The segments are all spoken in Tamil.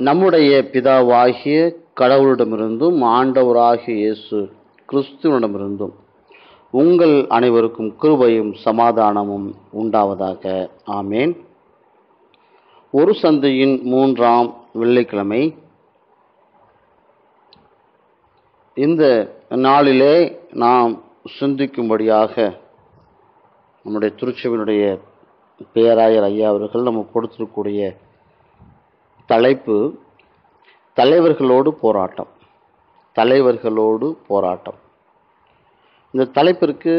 நம்முடைய பிதாவாகிய கடவுளிடமிருந்தும் ஆண்டவராகிய இயேசு கிறிஸ்துவனிடமிருந்தும் உங்கள் அனைவருக்கும் கிருபையும் சமாதானமும் உண்டாவதாக. ஆமேன். ஒரு சந்தையின் மூன்றாம் வெள்ளிக்கிழமை இந்த நாளிலே நாம் சிந்திக்கும்படியாக நம்முடைய திருச்செவினுடைய பேராயர் ஐயா அவர்கள் நமக்கு கொடுத்திருக்கக்கூடிய தலைப்பு தலைவர்களோடு போராட்டம். தலைவர்களோடு போராட்டம். இந்த தலைப்பிற்கு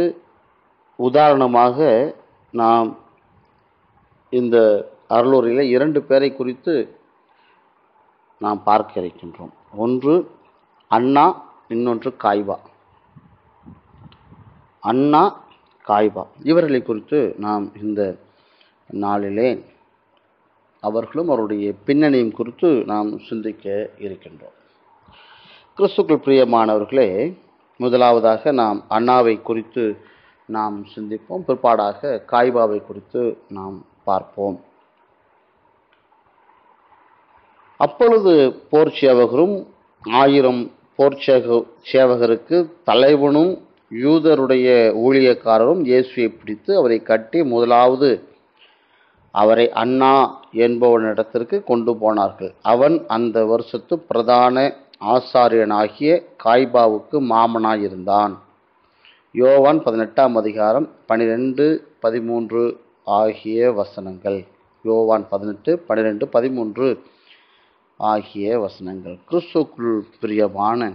உதாரணமாக நாம் இந்த அருளூரில் இரண்டு பேரை குறித்து நாம் பார்க்க இருக்கின்றோம். ஒன்று அண்ணா இன்னொன்று காய்வா அண்ணா காய்வா இவர்களை குறித்து நாம் இந்த நாளிலே அவர்களும் அவருடைய பின்னணியும் குறித்து நாம் சிந்திக்க இருக்கின்றோம். கிறிஸ்துக்கள் பிரியமானவர்களே முதலாவதாக நாம் அண்ணாவை குறித்து நாம் சிந்திப்போம். பிற்பாடாக காய்பாவை குறித்து நாம் பார்ப்போம். அப்பொழுது போர் சேவகரும் ஆயிரம் போர் சேவகருக்கு தலைவனும் யூதருடைய ஊழியக்காரரும் இயேசுவை பிடித்து அவரை கட்டி முதலாவது அவரை அண்ணா என்பவனிடத்திற்கு கொண்டு போனார்கள். அவன் அந்த வருஷத்து பிரதான ஆசாரியனாகிய காய்பாவுக்கு மாமனாயிருந்தான். யோவான் பதினெட்டாம் அதிகாரம் பனிரெண்டு பதிமூன்று ஆகிய வசனங்கள். யோவான் பதினெட்டு பன்னிரெண்டு பதிமூன்று ஆகிய வசனங்கள். கிறிஸ்துக்குள் பிரியமான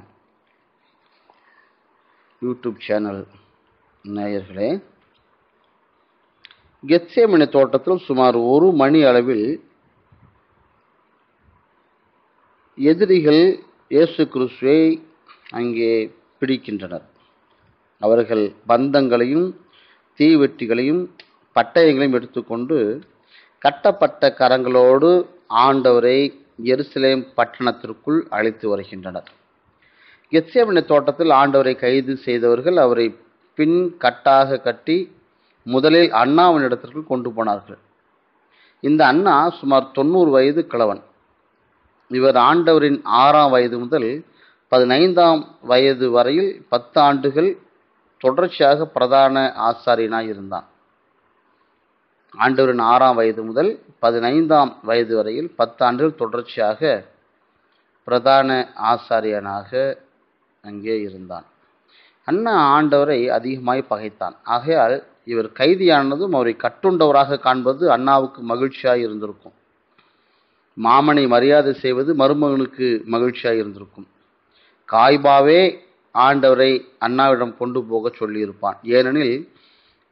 யூடியூப் சேனல் நேயர்களே கெத்சேமனி தோட்டத்தில் சுமார் ஒரு மணி அளவில் எதிரிகள் இயேசு கிறிஸ்துவை அங்கே பிடிக்கின்றனர். அவர்கள் பந்தங்களையும் தீவெட்டிகளையும் பட்டயங்களையும் எடுத்துக்கொண்டு கட்டப்பட்ட கரங்களோடு ஆண்டவரை எருசலேம் பட்டணத்திற்குள் அழைத்து வருகின்றனர். கெத்சேமனி தோட்டத்தில் ஆண்டவரை கைது செய்தவர்கள் அவரை பின் கட்டாக கட்டி முதலில் அண்ணாவினிடத்திற்கு கொண்டு போனார்கள். இந்த அண்ணா சுமார் தொண்ணூறு வயது கிழவன். இவர் ஆண்டவரின் ஆறாம் வயது முதல் பதினைந்தாம் வயது வரையில் பத்து ஆண்டுகள் தொடர்ச்சியாக பிரதான ஆசாரியனாய் இருந்தான். ஆண்டவரின் ஆறாம் வயது முதல் பதினைந்தாம் வயது வரையில் பத்து ஆண்டுகள் தொடர்ச்சியாக பிரதான ஆசாரியனாக அங்கே இருந்தான். அண்ணா ஆண்டவரை அதிகமாய் பகைத்தான். ஆகையால் இவர் கைதியானதும் அவரை கட்டுண்டவராக காண்பது அண்ணாவுக்கு மகிழ்ச்சியாக இருந்திருக்கும். மாமனை மரியாதை செய்வது மருமகனுக்கு மகிழ்ச்சியாக இருந்திருக்கும். காய்பாவே ஆண்டவரை அண்ணாவிடம் கொண்டு போக சொல்லியிருப்பான். ஏனெனில்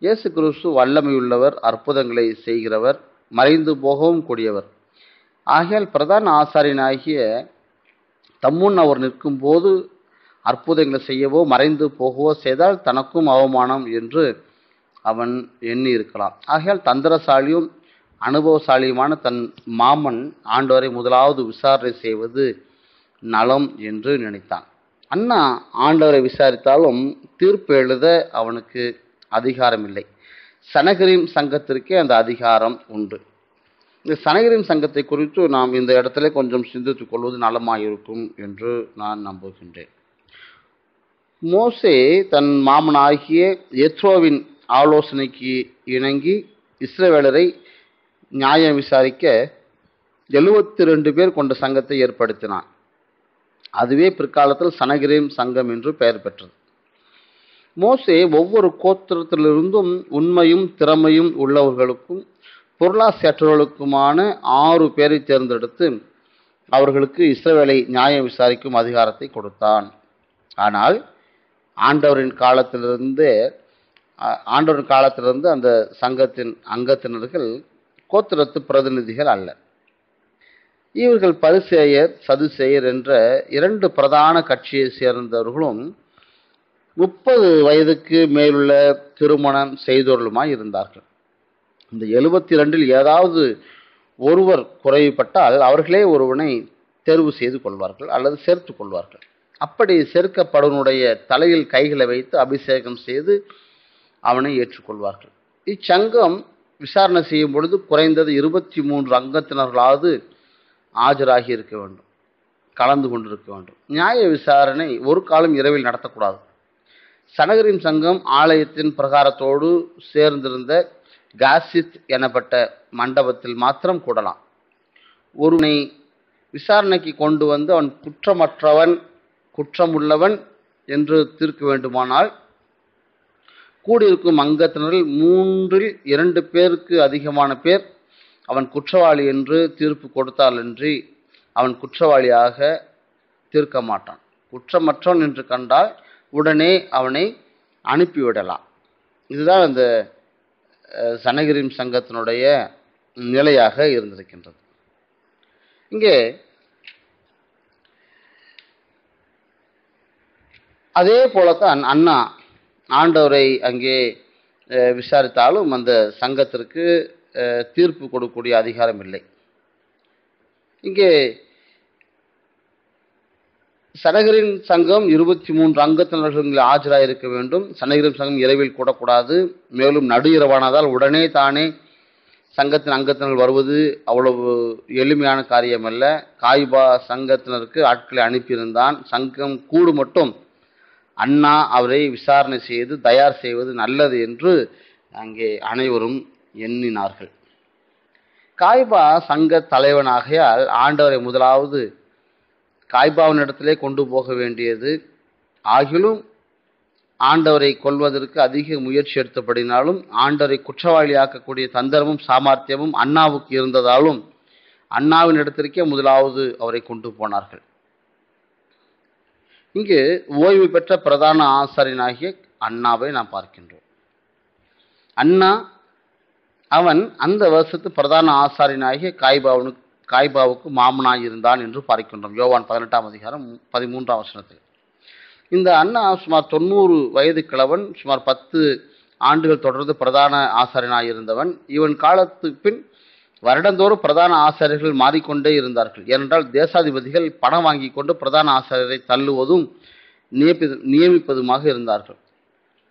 இயேசு கிறிஸ்து வல்லமையுள்ளவர் அற்புதங்களை செய்கிறவர் மறைந்து போகவும் கூடியவர். ஆகையால் பிரதான ஆசாரியனாகிய தம்முன் அவர் நிற்கும் போது அற்புதங்களை செய்யவோ மறைந்து போகவோ செய்தால் தனக்கும் அவமானம் என்று அவன் எண்ணி இருக்கலாம் ஆகையால் தந்திரசாலியும் அனுபவசாலியுமான தன் மாமன் ஆண்டவரை முதலாவது விசாரணை செய்வது நலம் என்று நினைத்தான். அண்ணா ஆண்டவரை விசாரித்தாலும் தீர்ப்பு எழுத அவனுக்கு அதிகாரம் இல்லை சனகரின் சங்கத்திற்கே அந்த அதிகாரம் உண்டு. இந்த சனகரின் சங்கத்தை குறித்து நாம் இந்த இடத்துல கொஞ்சம் சிந்தித்துக் கொள்வது நலமாயிருக்கும் என்று நான் நம்புகின்றேன். மோசே தன் மாமனாகிய எத்ரோவின் ஆலோசனைக்கு இணங்கி இஸ்ரவேலரை நியாயம் விசாரிக்க எழுபத்தி ரெண்டு பேர் கொண்ட சங்கத்தை ஏற்படுத்தினான். அதுவே பிற்காலத்தில் சனகிரேம் சங்கம் என்று பெயர் பெற்றது. மோசே ஒவ்வொரு கோத்திரத்திலிருந்தும் உண்மையும் திறமையும் உள்ளவர்களுக்கும் பொருளாசேற்றவர்களுக்குமான ஆறு பேரை தேர்ந்தெடுத்து அவர்களுக்கு இஸ்ரவேலை நியாயம் விசாரிக்கும் அதிகாரத்தை கொடுத்தான். ஆனால் ஆண்டவரின் காலத்திலிருந்து ஆண்டவர் காலத்திலிருந்து அந்த சங்கத்தின் அங்கத்தினர்கள் கோத்திரத்து பிரதிநிதிகள் அல்ல. இவர்கள் பரிசேயர் சதுசேயர் என்ற இரண்டு பிரதான கட்சியை சேர்ந்தவர்களும் முப்பது வயதுக்கு மேலுள்ள திருமணம் செய்தவர்களுமாய் இருந்தார்கள். இந்த எழுபத்தி ரெண்டில் ஏதாவது ஒருவர் குறைவுபட்டால் அவர்களே ஒருவனை தேர்வு செய்து கொள்வார்கள் அல்லது சேர்த்து கொள்வார்கள். அப்படி சேர்க்கப்படுவனுடைய தலையில் கைகளை வைத்து அபிஷேகம் செய்து அவனை ஏற்றுக்கொள்வார்கள். இச்சங்கம் விசாரணை செய்யும் பொழுது குறைந்தது இருபத்தி மூன்று அங்கத்தினர்களாவது ஆஜராகி இருக்க வேண்டும். கலந்து கொண்டிருக்க வேண்டும். நியாய விசாரணை ஒரு காலம் இரவில் நடத்தக்கூடாது. சனகரின் சங்கம் ஆலயத்தின் பிரகாரத்தோடு சேர்ந்திருந்த காசித் எனப்பட்ட மண்டபத்தில் மாத்திரம் கூடலாம். ஒருவனை விசாரணைக்கு கொண்டு வந்து அவன் குற்றமற்றவன் குற்றமுள்ளவன் என்று தீர்க்க வேண்டுமானால் கூடியிருக்கும் அங்கத்தினரில் மூன்றில் இரண்டு பேருக்கு அதிகமான பேர் அவன் குற்றவாளி என்று தீர்ப்பு கொடுத்தாலன்றி அவன் குற்றவாளியாக தீர்க்க மாட்டான். குற்றமற்றவன் என்று கண்டால் உடனே அவனை அனுப்பிவிடலாம். இதுதான் அந்த அஹ், சனகிரிம் சங்கத்தினுடைய நிலையாக இருந்திருக்கின்றது. இங்கே அதே போலத்தான் அண்ணா ஆண்டவரை அங்கே விசாரித்தாலும் அந்த சங்கத்திற்கு தீர்ப்பு கொடுக்கக்கூடிய அதிகாரம் இல்லை. இங்கே சனகரின் சங்கம் இருபத்தி மூன்று அங்கத்தினர்கள் ஆஜராயிருக்க வேண்டும். சனகரின் சங்கம் இரவில் கூடக்கூடாது. மேலும் நடு இரவானதால் உடனே தானே சங்கத்தின் அங்கத்தினர் வருவது அவ்வளவு எளிமையான காரியம் அல்ல காய்பா சங்கத்தினருக்கு ஆட்களை அனுப்பியிருந்தான். சங்கம் கூடு மட்டும் அண்ணா அவரை விசாரணை செய்து தயார் செய்வது நல்லது என்று அங்கே அனைவரும் எண்ணினார்கள். காய்பா சங்க தலைவனாகையால் ஆண்டவரை முதலாவது காய்பாவினிடத்திலே கொண்டு போக வேண்டியது. ஆகிலும் ஆண்டவரை கொல்வதற்கு அதிக முயற்சி எடுத்தபடினாலும் ஆண்டவரை குற்றவாளியாக்கக்கூடிய தந்திரமும் சாமர்த்தியமும் அண்ணாவுக்கு இருந்ததாலும் அண்ணாவின் இடத்திற்கே முதலாவது அவரை கொண்டு போனார்கள். இங்கு ஓய்வு பெற்ற பிரதான ஆசாரியனாகிய அண்ணாவை நாம் பார்க்கின்றோம். அண்ணா அவன் அந்த வருஷத்து பிரதான ஆசாரியனாகிய காய்பாவனுக்கு காய்பாவுக்கு மாமனாய் இருந்தான் என்று பார்க்கின்றோம். யோவான் பதினெட்டாம் அதிகாரம் பதிமூன்றாம் வசனத்தில். இந்த அண்ணா சுமார் தொண்ணூறு வயது கிழவன் சுமார் பத்து ஆண்டுகள் தொடர்ந்து பிரதான ஆசாரியனாக இருந்தவன் இவன் காலத்து பின் வருடந்தோறும் பிரதான ஆசாரியர்கள் மாறிக்கொண்டே இருந்தார்கள். ஏனென்றால் தேசாதிபதிகள் பணம் வாங்கி கொண்டு பிரதான ஆசிரியரை தள்ளுவதும் நியமி நியமிப்பதுமாக இருந்தார்கள்.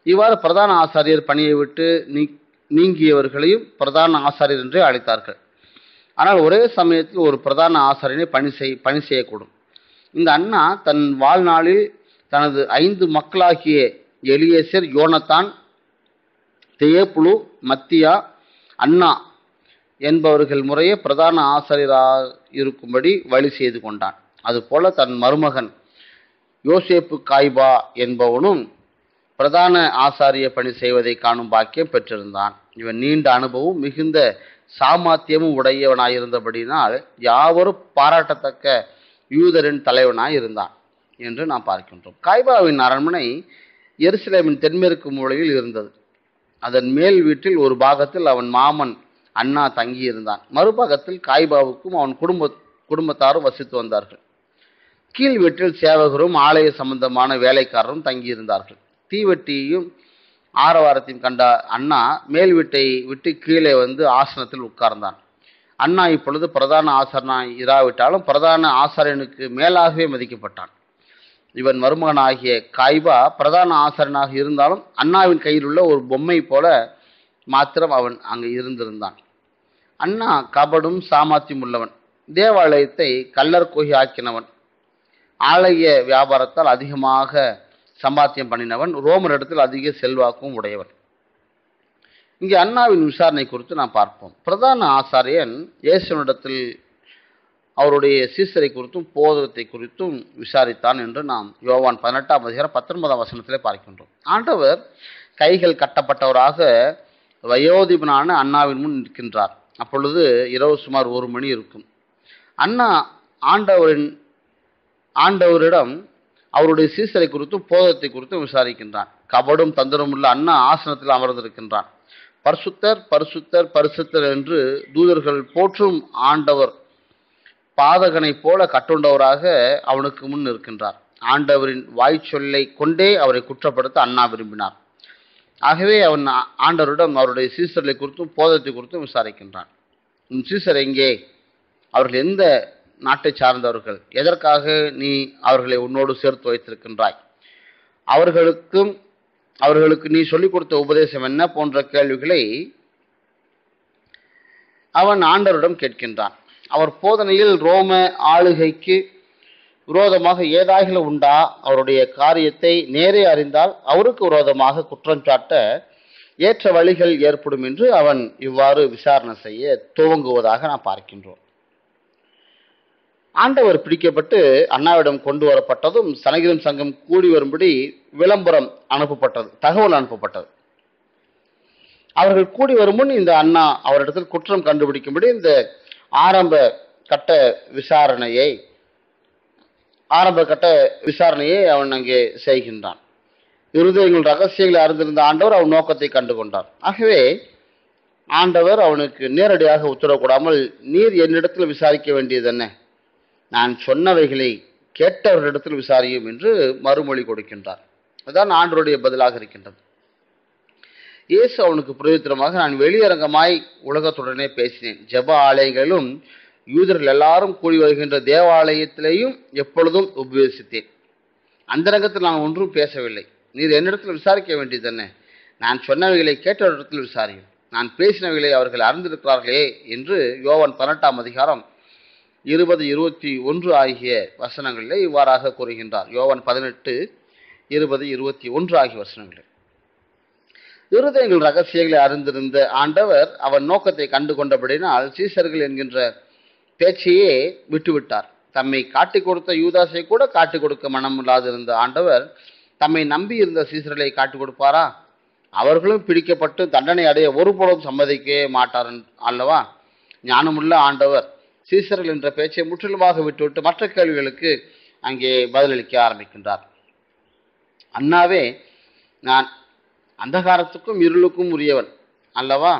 இவ்வாறு பிரதான ஆசாரியர் பணியை விட்டு நீ நீங்கியவர்களையும் பிரதான ஆசாரியர் என்றே அழைத்தார்கள். ஆனால் ஒரே சமயத்தில் ஒரு பிரதான ஆசாரியனை பணி செய் பணி செய்யக்கூடும். இந்த அண்ணா தன் வாழ்நாளில் தனது ஐந்து மக்களாகிய எலியேசர் யோனத்தான் தேயப்புழு மத்தியா அண்ணா என்பவர்கள் முறையே பிரதான ஆசிரியராக இருக்கும்படி வழி செய்து கொண்டான். அதுபோல தன் மருமகன் யோசேப்பு காய்பா என்பவனும் பிரதான ஆசாரிய பணி செய்வதை காணும் பாக்கியம் பெற்றிருந்தான். இவன் நீண்ட அனுபவம் மிகுந்த சாமர்த்தியமும் உடையவனாயிருந்தபடினால் யாவரும் பாராட்டத்தக்க யூதரின் தலைவனாய் இருந்தான் என்று நாம் பார்க்கின்றோம். காய்பாவின் அரண்மனை எருசலேமின் தென்மேற்கு மூலையில் இருந்தது. அதன் மேல் வீட்டில் ஒரு பாகத்தில் அவன் மாமன் அண்ணா தங்கியிருந்தான். மறுபக்கத்தில் காய்பாவுக்கும் அவன் குடும்ப குடும்பத்தாரும் வசித்து வந்தார்கள். கீழ் வீட்டில் சேவகரும் ஆலய சம்பந்தமான வேலைக்காரரும் தங்கியிருந்தார்கள். தீவெட்டியையும் ஆரவாரத்தையும் கண்ட அண்ணா மேல் வீட்டை விட்டு கீழே வந்து ஆசனத்தில் உட்கார்ந்தான். அண்ணா இப்பொழுது பிரதான ஆசாரனாய் இராவிட்டாலும் பிரதான ஆசாரியனுக்கு மேலாகவே மதிக்கப்பட்டான். இவன் மருமகனாகிய காய்பா பிரதான ஆசாரனாக இருந்தாலும் அண்ணாவின் கையில் உள்ள ஒரு பொம்மை போல மாத்திரம் அவன் அங்கு இருந்திருந்தான். அண்ணா கபடும் சாமர்த்தியம் உள்ளவன். தேவாலயத்தை கல்லர் கோகி ஆக்கினவன். ஆலய வியாபாரத்தால் அதிகமாக சம்பாத்தியம் பண்ணினவன். ரோமர் இடத்தில் அதிக செல்வாக்கும் உடையவன். இங்கே அண்ணாவின் விசாரணை குறித்து நாம் பார்ப்போம். பிரதான ஆசாரியன் இயேசுனிடத்தில் அவருடைய சீசரை குறித்தும் போதகத்தை குறித்தும் விசாரித்தான் என்று நாம் யோவான் பதினெட்டாம் அதிகாரம் பத்தொன்பதாம் வசனத்திலே பார்க்கின்றோம். ஆண்டவர் கைகள் கட்டப்பட்டவராக வயோதிபனான அண்ணாவின் முன் நிற்கின்றார். அப்பொழுது இரவு சுமார் ஒரு மணி இருக்கும். அண்ணா ஆண்டவரின் ஆண்டவரிடம் அவருடைய சீசலை குறித்தும் போதத்தை குறித்தும் விசாரிக்கின்றான். கபடும் தந்திரம் உள்ள அண்ணா ஆசனத்தில் அமர்ந்திருக்கின்றான். பரிசுத்தர் பரிசுத்தர் பரிசுத்தர் என்று தூதர்கள் போற்றும் ஆண்டவர் பாதகனைப் போல கட்டுண்டவராக அவனுக்கு முன் இருக்கின்றார் ஆண்டவரின் வாய் சொல்லை கொண்டே அவரை குற்றப்படுத்த அண்ணா விரும்பினார். ஆகவே அவன் ஆண்டவரிடம் அவருடைய சீசர்களை குறித்தும் போதத்தை குறித்தும் விசாரிக்கின்றான். உன் சீசர் எங்கே? அவர்கள் எந்த நாட்டை சார்ந்தவர்கள்? எதற்காக நீ அவர்களை உன்னோடு சேர்த்து வைத்திருக்கின்றாய்? அவர்களுக்கும் அவர்களுக்கு நீ சொல்லிக் கொடுத்த உபதேசம் என்ன? போன்ற கேள்விகளை அவன் ஆண்டவரிடம் கேட்கின்றான். அவர் போதனையில் ரோம ஆளுகைக்கு விரோதமாக ஏதாகிலும் உண்டா? அவருடைய காரியத்தை நேரே அறிந்தால் அவருக்கு விரோதமாக குற்றம் சாட்ட ஏற்ற வழிகள் ஏற்படும் என்று அவன் இவ்வாறு விசாரணை செய்ய துவங்குவதாக நாம் பார்க்கின்றோம். ஆண்டவர் பிடிக்கப்பட்டு அண்ணாவிடம் கொண்டு வரப்பட்டதும் சனகிரம் சங்கம் கூடி வரும்படி விளம்பரம் அனுப்பப்பட்டது தகவல் அனுப்பப்பட்டது. அவர்கள் கூடி வரும் முன் இந்த அண்ணா அவரிடத்தில் குற்றம் கண்டுபிடிக்கும்படி இந்த ஆரம்ப கட்ட விசாரணையை ஆரம்ப கட்ட விசாரணையை அவன் அங்கே செய்கின்றான். இருதயங்கள் ரகசியங்களை அறிந்திருந்த ஆண்டவர் அவன் நோக்கத்தை கண்டு கொண்டார் ஆகவே ஆண்டவர் அவனுக்கு நேரடியாக உத்தரவிடாமல் நீர் என்னிடத்தில் விசாரிக்க வேண்டியது என்ன? நான் சொன்னவைகளை கேட்டவரிடத்தில் விசாரியும் என்று மறுமொழி கொடுக்கின்றார். அதுதான் ஆண்டவருடைய பதிலாக இருக்கின்றது. இயேசு அவனுக்கு பிரயோஜனமாக நான் வெளியரங்கமாய் உலகத்துடனே பேசினேன். ஜெப ஆலயங்களிலும் யூதர்கள் எல்லாரும் கூடி வருகின்ற தேவாலயத்திலேயும் எப்பொழுதும் உபவேசித்தேன் அந்த ரங்கத்தில் நான் ஒன்றும் பேசவில்லை. நீர் என்னிடத்தில் விசாரிக்க வேண்டியது என்ன? நான் சொன்னவைகளை கேட்டவரிடத்தில் விசாரியும். நான் பேசினவைகளை அவர்கள் அறிந்திருக்கிறார்களே என்று யோவன் பதினெட்டாம் அதிகாரம் இருபது இருபத்தி ஒன்று ஆகிய வசனங்களிலே இவ்வாறாக கூறுகின்றார். யோவன் பதினெட்டு இருபது இருபத்தி ஒன்று ஆகிய வசனங்களில். இருதயங்கள் ரகசியங்களை அறிந்திருந்த ஆண்டவர் அவன் நோக்கத்தை கண்டு கொண்டபடினால் சீசர்கள் என்கின்ற பேச்சையே விட்டுவிட்டார். தம்மை காட்டிக் கொடுத்த யூதாசை கூட காட்டிக் கொடுக்க மனம் இல்லாதிருந்த ஆண்டவர் தம்மை நம்பி இருந்த சீசர்களை காட்டிக் கொடுப்பாரா? அவர்களும் பிடிக்கப்பட்டு தண்டனை அடைய ஒருபோதும் சம்மதிக்கவே மாட்டார் அல்லவா? ஞானமுள்ள ஆண்டவர் சீசர்கள் என்ற பேச்சை முற்றிலுமாக விட்டுவிட்டு மற்ற கேள்விகளுக்கு அங்கே பதிலளிக்க ஆரம்பிக்கின்றார். அண்ணாவே நான் அந்தகாரத்துக்கும் இருளுக்கும் உரியவன் அல்லவா?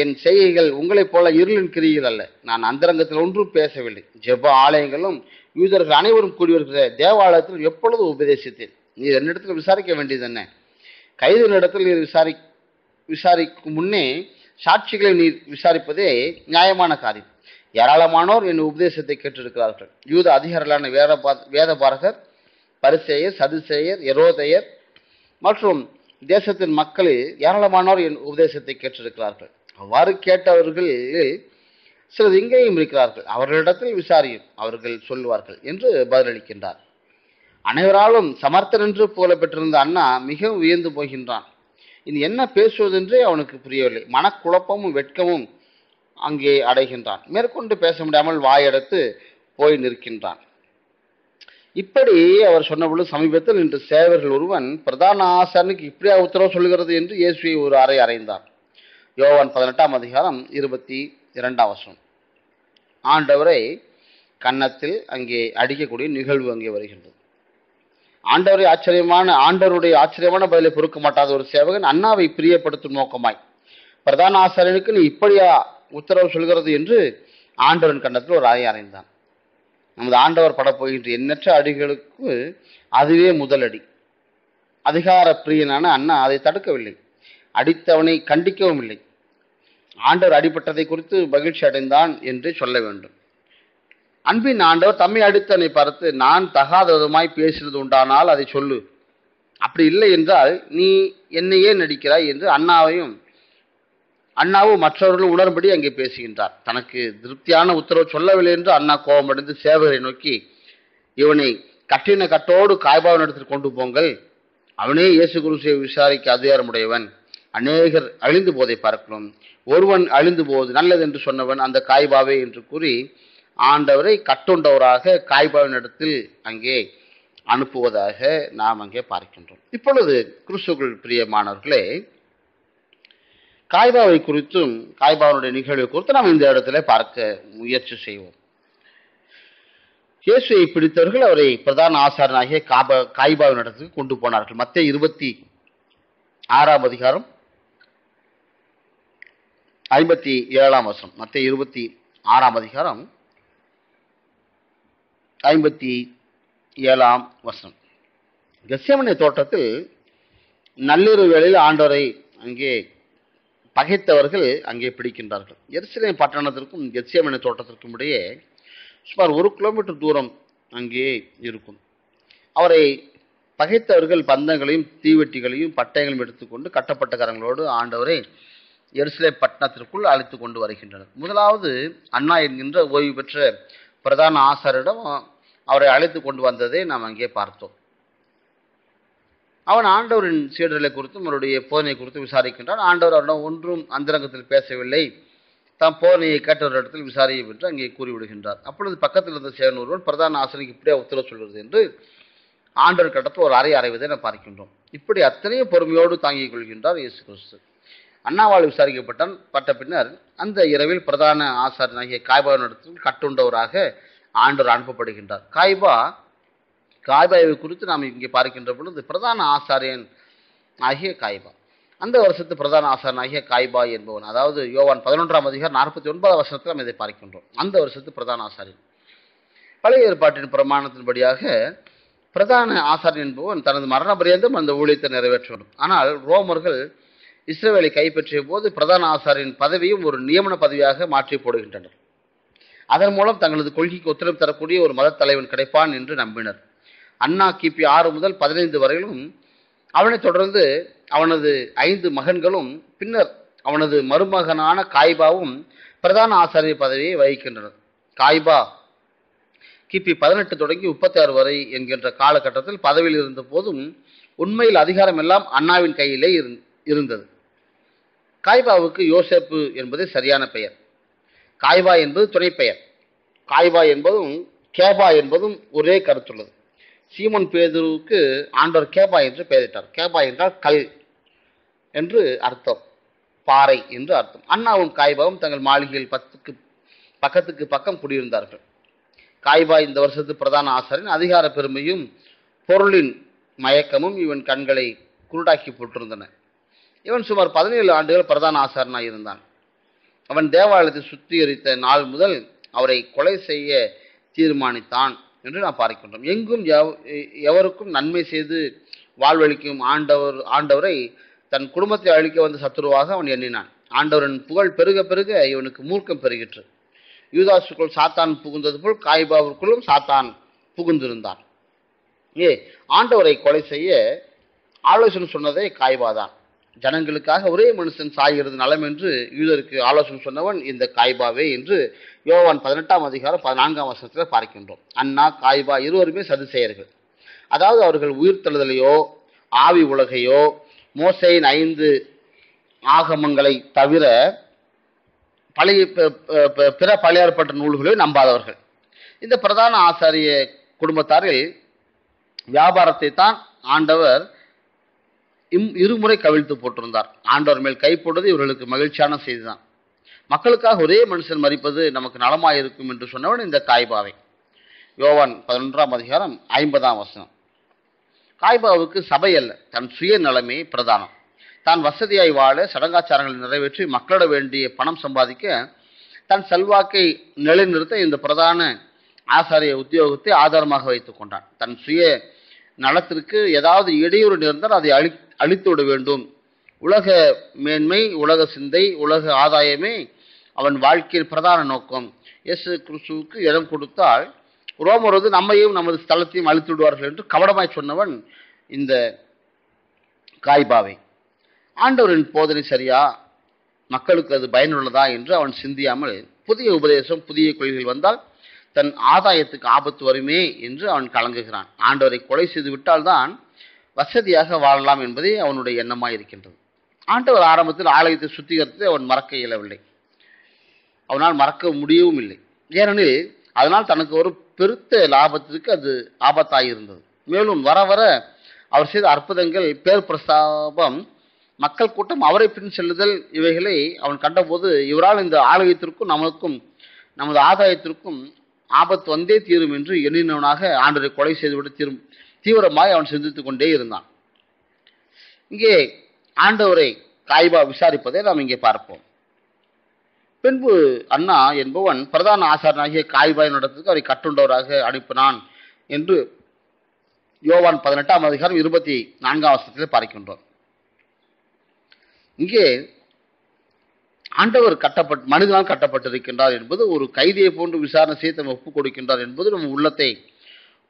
என் செய்கைகள் உங்களைப் போல இருளின் கிரியில் அல்ல. நான் அந்தரங்கத்தில் ஒன்றும் பேசவில்லை. ஜெப ஆலயங்களும் யூதர்கள் அனைவரும் கூடியவர்கள் தேவாலயத்தில் எப்பொழுது உபதேசித்தேன். நீ என்னிடத்தில் விசாரிக்க வேண்டியது என்ன? கைது இடத்தில் நீர் விசாரி விசாரிக்கும் முன்னே சாட்சிகளை நீர் விசாரிப்பதே நியாயமான காரியம். ஏராளமானோர் என் உபதேசத்தை கேட்டிருக்கிறார்கள். யூத அதிகாரிகளான வேத வேதபாரகர் பரிசேயர் சதுசேயர் எரோதையர் மற்றும் தேசத்தின் மக்களில் ஏராளமானோர் என் உபதேசத்தை கேட்டிருக்கிறார்கள். அவ்வாறு கேட்டவர்களில் சிலர் இங்கேயும் இருக்கிறார்கள். அவர்களிடத்தில் விசாரியும் அவர்கள் சொல்லுவார்கள் என்று பதிலளிக்கின்றார். அனைவராலும் சமர்த்தன் என்று புகழப்பெற்றிருந்த அண்ணா மிகவும் வியந்து போகின்றான். இது என்ன பேசுவதென்றே அவனுக்கு புரியவில்லை. மனக்குழப்பமும் வெட்கமும் அங்கே அடைகின்றான். மேற்கொண்டு பேச முடியாமல் வாயெடுத்து போய் நிற்கின்றான். இப்படி அவர் சொன்னபொழுது சமீபத்தில் இன்று சேவர்கள் ஒருவன் பிரதான ஆசாரனுக்கு இப்படியா உத்தரவு சொல்கிறது என்று இயேசுவை ஒரு அறை அறைந்தார். யோவன் பதினெட்டாம் அதிகாரம் இருபத்தி இரண்டாம் வருஷம் ஆண்டவரை கன்னத்தில் அங்கே அடிக்கக்கூடிய நிகழ்வு அங்கே வருகின்றது ஆண்டவரை ஆச்சரியமான ஆண்டவருடைய ஆச்சரியமான பதிலை பொறுக்க மாட்டாத ஒரு சேவகன் அண்ணாவை பிரியப்படுத்தும் நோக்கமாய். பிரதான ஆசாரியனுக்கு நீ இப்படியா உத்தரவு சொல்கிறது என்று ஆண்டவரின் கன்னத்தில் ஒரு அறை அறைந்தான். நமது ஆண்டவர் படப்போகின்ற எண்ணற்ற அடிகளுக்கு அதுவே முதலடி. அதிகார பிரியனான அண்ணா அதை தடுக்கவில்லை. அடித்தவனை கண்டிக்கவும் இல்லை. ஆண்டவர் அடிபட்டதை குறித்து மகிழ்ச்சி அடைந்தான் என்று சொல்ல வேண்டும். அன்பின் ஆண்டவர் தம்மை அடுத்தனை பார்த்து நான் தகாத விதமாய் பேசினது உண்டானால் அதை சொல்லு. அப்படி இல்லை என்றால் நீ என்னையே நடிக்கிறாய் என்று அண்ணாவையும் அண்ணாவும் மற்றவர்களும் உணரும்படி அங்கே பேசுகின்றார். தனக்கு திருப்தியான உத்தரவு சொல்லவில்லை என்று அண்ணா கோபமடைந்து சேவகரை நோக்கி இவனை கட்டின கட்டோடு காய்பாவன் இடத்தில் கொண்டு போங்கள். அவனே இயேசு குருசை விசாரிக்க அதிகாரமுடையவன். அநேகர் அழிந்து போதை பார்க்கிறோம். ஒருவன் அழிந்து போவது நல்லது என்று சொன்னவன் அந்த காய்பாவே என்று கூறி ஆண்டவரை கட்டுண்டவராக காய்பாவின் இடத்தில் அங்கே அனுப்புவதாக நாம் அங்கே பார்க்கின்றோம். இப்பொழுது கிறிஸ்துக்குள் பிரியமானவர்களே காய்பாவை குறித்தும் காய்பாவனுடைய நிகழ்வு குறித்து நாம் இந்த இடத்துல பார்க்க முயற்சி செய்வோம். இயேசுவை பிடித்தவர்கள் அவரை பிரதான ஆசாரனாகிய காபா காய்பாவின் இடத்துக்கு கொண்டு போனார்கள். மத்திய இருபத்தி ஆறாம் அதிகாரம் ஐம்பத்தி ஏழாம் வருஷம் மற்ற இருபத்தி ஆறாம் அதிகாரம் ஐம்பத்தி ஏழாம் வருஷம் கசியமனை தோட்டத்தில் நள்ளிரவு வேளையில் ஆண்டவரை அங்கே பகைத்தவர்கள் அங்கே பிடிக்கின்றார்கள். எரிசிலை பட்டணத்திற்கும் கெத்சேமனை தோட்டத்திற்கும் இடையே சுமார் ஒரு கிலோமீட்டர் தூரம் அங்கே இருக்கும். அவரை பகைத்தவர்கள் பந்தங்களையும் தீவெட்டிகளையும் பட்டயங்களையும் எடுத்துக்கொண்டு கட்டப்பட்ட கரங்களோடு ஆண்டவரை எருசலே பட்டணத்திற்குள் அழைத்து கொண்டு வருகின்றனர். முதலாவது அண்ணா என்கின்ற ஓய்வு பெற்ற பிரதான ஆசாரிடம் அவரை அழைத்து கொண்டு வந்ததை நாம் அங்கே பார்த்தோம். அவன் ஆண்டவரின் சீடர்களை குறித்தும் அவருடைய போதனை குறித்து விசாரிக்கின்றான். ஆண்டவர் அவரிடம் ஒன்றும் அந்தரங்கத்தில் பேசவில்லை. தாம் போதனையை கேட்டவரிடத்தில் விசாரியும் என்று அங்கே கூறிவிடுகின்றார். அப்பொழுது பக்கத்தில் இருந்த சேவன் ஒருவன் பிரதான ஆசிரியருக்கு இப்படியே உத்தரவு சொல்கிறது என்று ஆண்டவர் கட்டத்தில் ஒரு அறை அறைவதை நாம் பார்க்கின்றோம். இப்படி அத்தனையும் பொறுமையோடு தாங்கிக் கொள்கின்றார் இயேசு கிறிஸ்து. அண்ணாவால் விசாரிக்கப்பட்டான். பட்ட பின்னர் அந்த இரவில் பிரதான ஆசாரியனாகிய காய்பாவினிடத்தில் கட்டுண்டவராக ஆண்டவர் அனுப்பப்படுகின்றார். காய்பா காய்பாவை குறித்து நாம் இங்கே பார்க்கின்ற பொழுது பிரதான ஆசாரியன் ஆகிய காய்பா. அந்த வருஷத்து பிரதான ஆசாரனாகிய காய்பா என்பவன் அதாவது யோவான் பதினொன்றாம் அதிகார் நாற்பத்தி ஒன்பதாம் வருஷத்தில் நாம் இதை பார்க்கின்றோம். அந்த வருஷத்து பிரதான ஆசாரியன். பழைய ஏற்பாட்டின் பிரமாணத்தின்படியாக பிரதான ஆசாரியன் என்பவன் தனது மரண பரியந்தம் அந்த ஊழியத்தை நிறைவேற்ற வேண்டும் ஆனால் ரோமர்கள் இஸ்ரேலை கைப்பற்றிய போது பிரதான ஆசாரியின் பதவியும் ஒரு நியமன பதவியாக மாற்றி போடுகின்றனர். அதன் மூலம் தங்களது கொள்கைக்கு ஒத்துழைப்பு தரக்கூடிய ஒரு மத தலைவன் கிடைப்பான் என்று நம்பினர். அண்ணா கிபி ஆறு முதல் பதினைந்து வரையிலும் அவனைத் தொடர்ந்து அவனது ஐந்து மகன்களும் பின்னர் அவனது மருமகனான காய்பாவும் பிரதான ஆசாரிய பதவியை வகிக்கின்றனர். காய்பா கிபி பதினெட்டு தொடங்கி முப்பத்தி ஆறு வரை என்கின்ற காலகட்டத்தில் பதவியில் இருந்த போதும் உண்மையில் அதிகாரம் எல்லாம் அண்ணாவின் கையிலே இருந்தது. காய்பாவுக்கு யோசேப்பு என்பது சரியான பெயர். காய்பா என்பது துணை பெயர் என்பதும் கேபா என்பதும் ஒரே கருத்துள்ளது. சீமன் பேதுருவுக்கு ஆண்டவர் கேபா என்று பெயரிட்டார். கேபா என்றால் கல் என்று அர்த்தம். பாறை என்று அர்த்தம். அண்ணாவும் காய்பாவும் தங்கள் மாளிகையில் பத்துக்கு பக்கத்துக்கு பக்கம் குடியிருந்தார்கள். காய்பா இந்த வருஷத்து பிரதான ஆசாரின் அதிகார பெருமையும் பொருளின் மயக்கமும் இவன் கண்களை குருடாக்கி போட்டிருந்தன. இவன் சுமார் பதினேழு ஆண்டுகள் பிரதான ஆசாரனாக இருந்தான். அவன் தேவாலயத்தை சுத்திகரித்த நாள் முதல் அவரை கொலை செய்ய தீர்மானித்தான் என்று நாம் பார்க்கின்றோம். எங்கும் எவருக்கும் நன்மை செய்து வாழ்வழிக்கும் ஆண்டவர் ஆண்டவரை தன் குடும்பத்தை அழிக்க வந்த சத்துருவாக அவன் எண்ணினான். ஆண்டவரின் புகழ் பெருக பெருக இவனுக்கு மூர்க்கம் பெருகிற்று. யூதாசுக்குள் சாத்தான் புகுந்தது போல் காய்பாவிற்குள்ளும் சாத்தான் புகுந்திருந்தான். ஏ ஆண்டவரை கொலை செய்ய ஆலோசனை சொன்னதே காய்பாதான் ஜனங்களுக்காக ஒரே மனுஷன் சாய்கிறது நலம் என்று யூதருக்கு ஆலோசனை சொன்னவன் இந்த காய்பாவே என்று யோவான் பதினெட்டாம் அதிகாரம் பதினான்காம் வருஷத்தில் பார்க்கின்றோம். அண்ணா காய்பா இருவருமே சதுசெயர்கள். அதாவது அவர்கள் உயிர்த்தெழுதலையோ ஆவி உலகையோ மோசையின் ஐந்து ஆகமங்களை தவிர பழைய பிற பழையாற்பட்ட நூல்களையும் நம்பாதவர்கள். இந்த பிரதான ஆசாரிய குடும்பத்தாரில் வியாபாரத்தை தான் ஆண்டவர் இம் இருமுறை கவிழ்த்து போட்டிருந்தார். ஆண்டவர் மேல் கை இவர்களுக்கு மகிழ்ச்சியான செய்திதான். மக்களுக்காக ஒரே மனுஷன் மறிப்பது நமக்கு நலமாக இருக்கும் என்று சொன்னவன் இந்த காய்பாவை. யோவான் பதினொன்றாம் அதிகாரம் ஐம்பதாம் வசனம். காய்பாவுக்கு சபை அல்ல தன் சுய நிலைமை பிரதானம். தான் வசதியாய் வாழ சடங்காச்சாரங்களை நிறைவேற்றி மக்களிட வேண்டிய பணம் சம்பாதிக்க தன் செல்வாக்கை நிலைநிறுத்த இந்த பிரதான ஆசாரிய உத்தியோகத்தை ஆதாரமாக வைத்துக் கொண்டான். தன் சுய நலத்திற்கு ஏதாவது இடையூறு நேர்ந்தால் அதை அழி அழித்துவிட வேண்டும். உலக மேன்மை உலக சிந்தை உலக ஆதாயமே அவன் வாழ்க்கையில் பிரதான நோக்கம். இயேசு கிறிஸ்துவுக்கு இடம் கொடுத்தால் ரோமர் வந்து நம்மையும் நமது ஸ்தலத்தையும் அழித்து விடுவார்கள் என்று கவனமாய் சொன்னவன் இந்த காய்பாவை. ஆண்டவரின் போதனை சரியா? மக்களுக்கு அது பயனுள்ளதா என்று அவன் சிந்தியாமல் புதிய உபதேசம் புதிய கொள்கைகள் வந்தால் தன் ஆதாயத்துக்கு ஆபத்து வருமே என்று அவன் கலங்குகிறான். ஆண்டவரை கொலை செய்து விட்டால்தான் வசதியாக வாழலாம் என்பதே அவனுடைய எண்ணமாக இருக்கின்றது ஆண்டவர் ஆரம்பத்தில் ஆலயத்தை சுத்திகரித்து அவன் மறக்க இயலவில்லை. அவனால் மறக்க முடியவும் இல்லை. ஏனெனில் அதனால் தனக்கு ஒரு பெருத்த லாபத்திற்கு அது ஆபத்தாயிருந்தது. மேலும் வர வர அவர் செய்த அற்புதங்கள் பேர் பிரஸ்தாபம் மக்கள் கூட்டம் அவரை பின் செல்லுதல் இவைகளை அவன் கண்டபோது இவரால் இந்த ஆலயத்திற்கும் நமக்கும் நமது ஆதாயத்திற்கும் ஆபத்து வந்தே தீரும் என்று எண்ணினவனாக ஆண்டரை கொலை செய்துவிட்டு தீரும். தீவிரமாய் அவன் சிந்தித்துக் கொண்டே இருந்தான். இங்கே ஆண்டவரை காய்பா விசாரிப்பதை நாம் இங்கே பார்ப்போம். பின்பு அண்ணா என்பவன் பிரதான ஆசாரனாகிய காய்பாய் நடத்துக்கு அவரை கட்டுண்டவராக அனுப்பினான் என்று யோவான் பதினெட்டாம் அதிகாரம் இருபத்தி நான்காம் வருஷத்தில் பார்க்கின்றோம். இங்கே ஆண்டவர் கட்டப்பட்டு மனிதனால் கட்டப்பட்டிருக்கின்றார் என்பது ஒரு கைதியை போன்று விசாரணை செய்து நம்ம ஒப்புக் கொடுக்கின்றார் என்பது நம்ம உள்ளத்தை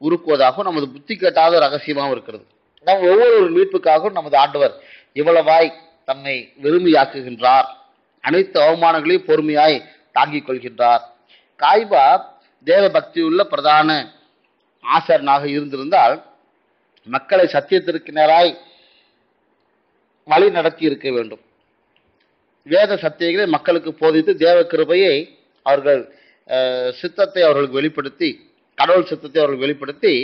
உருக்குவதாகவும் நமது புத்தி கேட்டாத ரகசியமாகவும் இருக்கிறது. நாம் ஒவ்வொரு மீட்புக்காகவும் நமது ஆண்டவர் இவ்வளவாய் தன்னை வெறுமையாக்குகின்றார். அனைத்து அவமானங்களையும் பொறுமையாய் தாங்கிக் கொள்கின்றார். காய்பா தேவ பக்தியுள்ள பிரதான ஆசாரனாக இருந்திருந்தால் மக்களை சத்தியத்திற்கு நேராய் வழி நடத்தி இருக்க வேண்டும். வேத சத்தியங்களை மக்களுக்கு போதித்து தேவ கிருபையை அவர்கள் சித்தத்தை அவர்களுக்கு வெளிப்படுத்தி கடவுள் சித்தத்தை அவர்கள் வெளிப்படுத்தி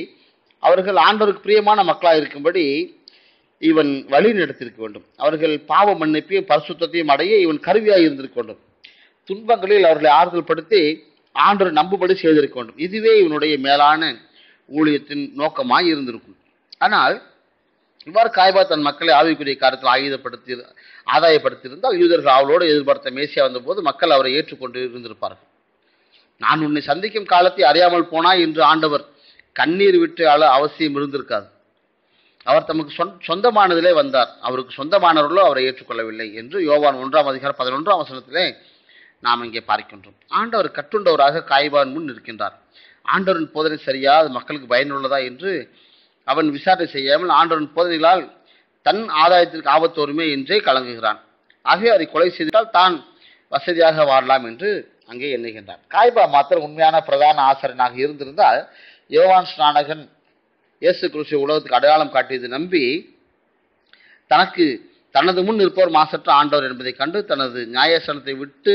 அவர்கள் ஆண்டவருக்கு பிரியமான மக்களாக இருக்கும்படி இவன் வழி நடத்தியிருக்க வேண்டும். அவர்கள் பாவ மன்னிப்பையும் பரிசுத்தையும் அடைய இவன் கருவியாக இருந்திருக்க வேண்டும். துன்பங்களில் அவர்களை ஆறுதல் படுத்தி ஆண்டவர் நம்பும்படி செய்திருக்க வேண்டும். இதுவே இவனுடைய மேலான ஊழியத்தின் நோக்கமாக இருந்திருக்கும். ஆனால் இவ்வாறு காய்பா தன் மக்களை ஆவிக்குரிய காரத்தில் ஆயுதப்படுத்தி ஆதாயப்படுத்தியிருந்தால் யூதர்கள் அவளோடு எதிர்பார்த்த மேசியா வந்தபோது மக்கள் அவரை ஏற்றுக்கொண்டு இருந்திருப்பார்கள். நான் உன்னை சந்திக்கும் காலத்தை அறியாமல் போனா என்று ஆண்டவர் கண்ணீர் விட்டு அழ அவசியம் இருந்திருக்காது. அவர் தமக்கு சொந்த சொந்தமானதிலே வந்தார். அவருக்கு சொந்தமானவர்களோ அவரை ஏற்றுக்கொள்ளவில்லை என்று யோவான் ஒன்றாம் அதிகாரம் பதினொன்றாம் வசனத்திலே நாம் இங்கே பார்க்கின்றோம். ஆண்டவர் கட்டுண்டவராக காய்வான் முன் நிற்கின்றார். ஆண்டவரின் போதனை சரியா? அது மக்களுக்கு பயனுள்ளதா என்று அவன் விசாரணை செய்யாமல் ஆண்டவரின் போதனைகளால் தன் ஆதாயத்திற்கு ஆபத்து வருமே என்றே கலங்குகிறான். ஆகவே அதை கொலை செய்தால் தான் வசதியாக வாழலாம் என்று அங்கே எண்ணுகின்றான். காய்பா மாத்திரம் உண்மையான பிரதான ஆசிரியனாக இருந்திருந்தால் யோவான் ஸ்நானகன் இயேசு கிறிஸ்து உலகத்துக்கு அடையாளம் காட்டியது நம்பி தனக்கு தனது முன் இருப்பவர் மாசற்ற ஆண்டவர் என்பதை கண்டு தனது நியாயசனத்தை விட்டு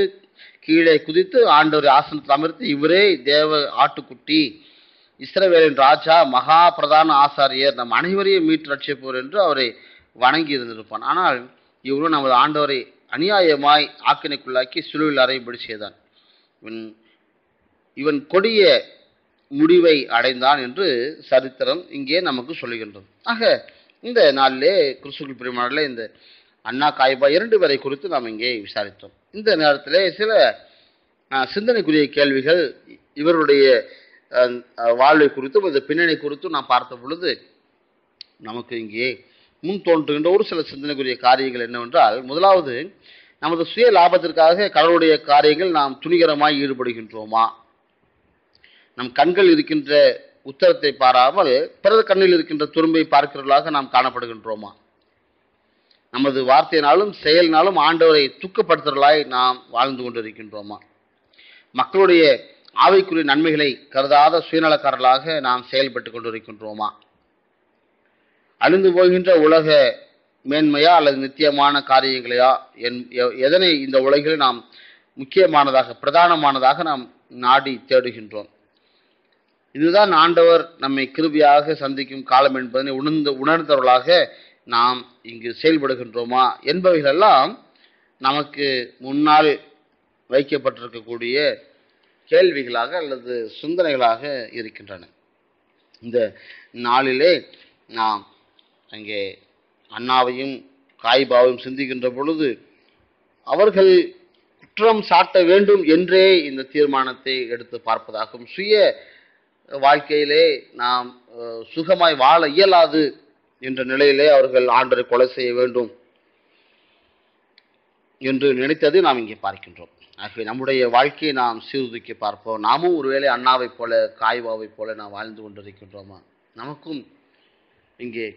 கீழே குதித்து ஆண்டவர் ஆசனத்தில் அமர்த்தி இவரே தேவ ஆட்டுக்குட்டி இஸ்ரவேலின் ராஜா மகா பிரதான ஆசாரியர் நம் அனைவரையும் மீட்டு ரட்சிப்போர் என்று அவரை வணங்கி இருந்திருப்பான். ஆனால் இவரும் நமது ஆண்டவரை அநியாயமாய் ஆக்கினைக்குள்ளாக்கி சுழுவில் அறையும்படி செய்தான். இவன் இவன் கொடிய முடிவை அடைந்தான் என்று சரித்திரம் இங்கே நமக்கு சொல்லுகின்றது. ஆக இந்த நாளிலே கிறிஸ்துக்குள் பிரிமானில் இந்த அண்ணா காய்பா இரண்டு பேரை குறித்து நாம் இங்கே விசாரித்தோம். இந்த நேரத்தில் சில சிந்தனைக்குரிய கேள்விகள் இவருடைய வாழ்வை குறித்தும் இந்த பின்னணி குறித்தும் நாம் பார்த்த பொழுது நமக்கு இங்கே முன் தோன்றுகின்ற ஒரு சில சிந்தனைக்குரிய காரியங்கள் என்னவென்றால் முதலாவது நமது சுய லாபத்திற்காக கடவுளுடைய காரியங்கள் நாம் துணிகரமாய் ஈடுபடுகின்றோமா? நம் கண்கள் இருக்கின்ற உத்தரத்தை பாராமல் பிறர் கண்ணில் இருக்கின்ற துரும்பை பார்க்கிறவர்களாக நாம் காணப்படுகின்றோமா? நமது வார்த்தையினாலும் செயலினாலும் ஆண்டவரை துக்கப்படுத்துறலாய் நாம் வாழ்ந்து கொண்டிருக்கின்றோமா? மக்களுடைய ஆவைக்குரிய நன்மைகளை கருதாத சுயநலக்காரர்களாக நாம் செயல்பட்டு கொண்டிருக்கின்றோமா? அழிந்து போகின்ற உலக மேன்மையா அல்லது நித்தியமான காரியங்களையா என் எதனை இந்த உலகில் நாம் முக்கியமானதாக பிரதானமானதாக நாம் நாடி தேடுகின்றோம். இதுதான் ஆண்டவர் நம்மை கிருபியாக சந்திக்கும் காலம் என்பதனை உணர்ந்து உணர்ந்தவர்களாக நாம் இங்கு செயல்படுகின்றோமா என்பவைகளெல்லாம் நமக்கு முன்னால் வைக்கப்பட்டிருக்கக்கூடிய கேள்விகளாக அல்லது சிந்தனைகளாக இருக்கின்றன. இந்த நாளிலே நாம் அங்கே அண்ணாவையும் காய்பாவையும் சிந்திக்கின்ற பொழுது அவர்கள் குற்றம் சாட்ட வேண்டும் என்றே இந்த தீர்மானத்தை எடுத்து பார்ப்பதாகும். சுய வாழ்க்கையிலே நாம் சுகமாய் வாழ இயலாது என்ற நிலையிலே அவர்கள் ஆண்டரை கொலை செய்ய வேண்டும் என்று நினைத்ததை நாம் இங்கே பார்க்கின்றோம். ஆகவே நம்முடைய வாழ்க்கையை நாம் சீர்தூக்கி பார்ப்போம். நாமும் ஒருவேளை அண்ணாவைப் போல காய்வாவைப் போல நாம் வாழ்ந்து கொண்டிருக்கின்றோமா? நமக்கும் இங்கே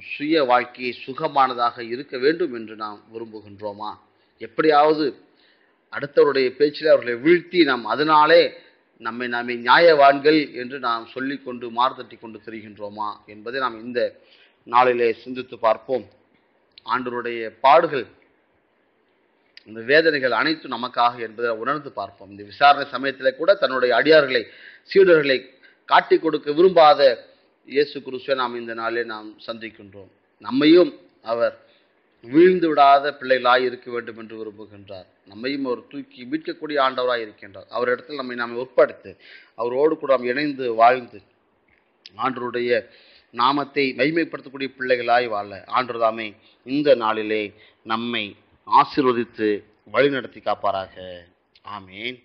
சுய வாழ்க்கை சுகமானதாக இருக்க வேண்டும் என்று நாம் விரும்புகின்றோமா? எப்படியாவது அடுத்தவருடைய பேச்சில் அவர்களை வீழ்த்தி நாம் அதனாலே நம்மை நாமே நியாயவான்கள் என்று நாம் சொல்லிக்கொண்டு மாறுதட்டி கொண்டு திரிகின்றோமா என்பதை நாம் இந்த நாளிலே சிந்தித்து பார்ப்போம். ஆண்டவருடைய பாடுகள் இந்த வேதனைகள் அனைத்தும் நமக்காக என்பதை உணர்ந்து பார்ப்போம். இந்த விசாரணை சமயத்தில் கூட தன்னுடைய அடியார்களை சீடர்களை காட்டிக் கொடுக்க விரும்பாத இயேசு கிறிஸ்துவை நாம் இந்த நாளே நாம் சந்திக்கின்றோம். நம்மையும் அவர் வீழ்ந்து விடாத பிள்ளைகளாக இருக்க வேண்டும் என்று விரும்புகின்றார். நம்மையும் அவர் தூக்கி மீட்கக்கூடிய ஆண்டவராக இருக்கின்றார். அவரிடத்தில் நம்மை நாம் உட்படுத்து அவரோடு கூட நாம் இணைந்து வாழ்ந்து ஆண்டருடைய நாமத்தை மைமைப்படுத்தக்கூடிய பிள்ளைகளாய் வாழ ஆண்டுதாமே இந்த நாளிலே நம்மை ஆசீர்வதித்து வழிநடத்தி காப்பாராக. ஆமேன்.